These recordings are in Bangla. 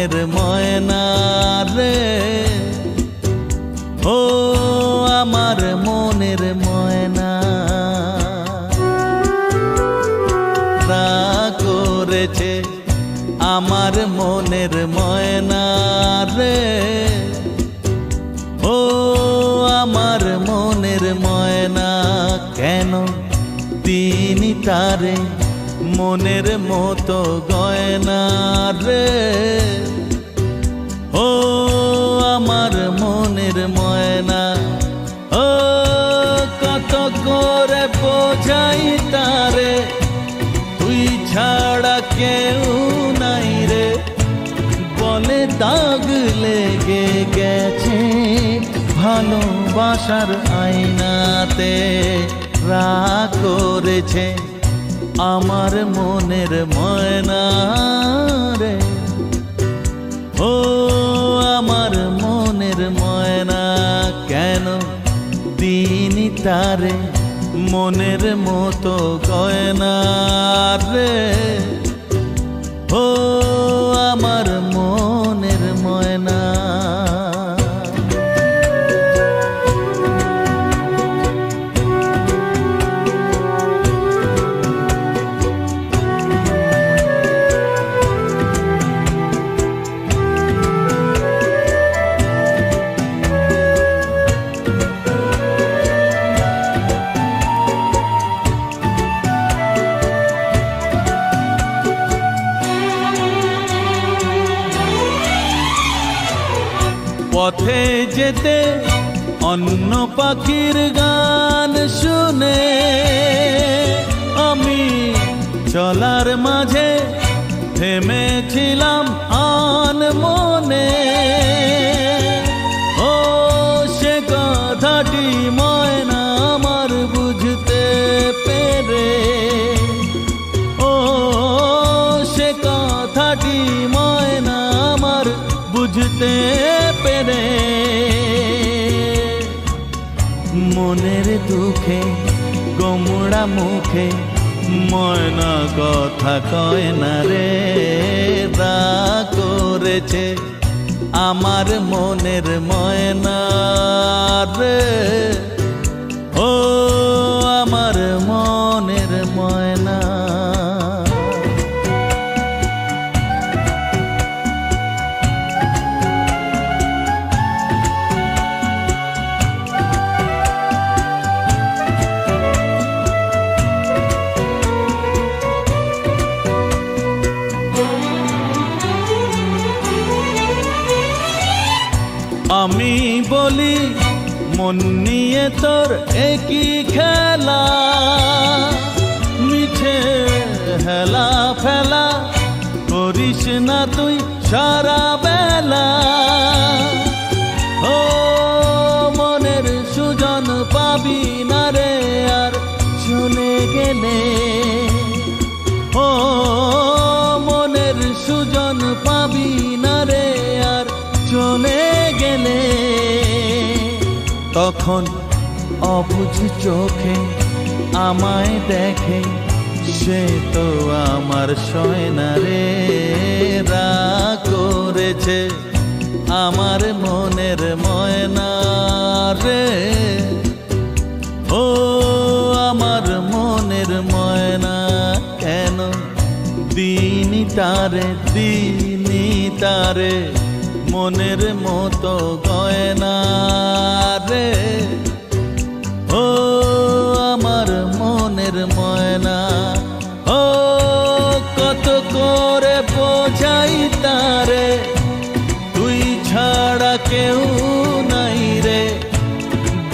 মনের ময়নার রে। ও আমার মনের ময়না। করেছে আমার মনের ময়নার রে। ও আমার মনের ময়না কেন তিনি তারে মনের মতো গয়না রে? ও আমার মনের ময়না, ও কত করে বোঝাই তারে, তুই ছাড়া কেউ নাই রে। বলে দাগ লেগে গেছে ভালোবাসার আয়নাতে, রা করেছে আমার মনের ময়না রে। তারে মনের মতো গয়না রে। ও আমার যেতে অন্য পাখির গান শুনে আমি চলার মাঝে থেমেছিলাম আন মনে বুঝতে পেরে মনের দুঃখে, গোমড়া মুখে ময়না কথা কয় না রে, দা করেছে আমার মনের ময়না রে। মন নিয়ে তোর একই খেলা। মিঠে হেলা ফেলা করিস না তুই সারা তখন অবুঝ চোখে আমায় দেখে, সে তো আমার সয়না রে করেছে। আমার মনের ময়না রে। ও আমার মনের ময়না, কেন দিন তারে, দিনি তারে? মনের মতো গয়না রে। ও, আমার মনের ময়না। ও, কত করে বোঝাই তারে। তুই ছাড়া কেউ নাই রে।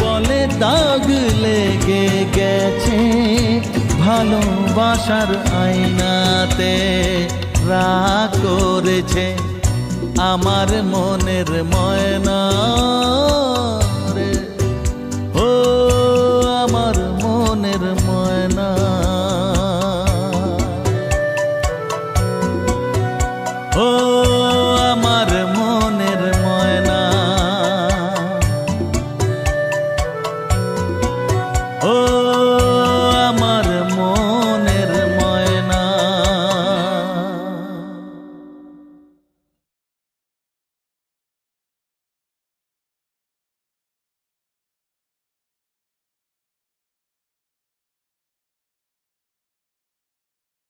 বলে দাগ লেগে গেছে ভালোবাসার আয়নাতে। রা করেছে আমার মনের ময়না।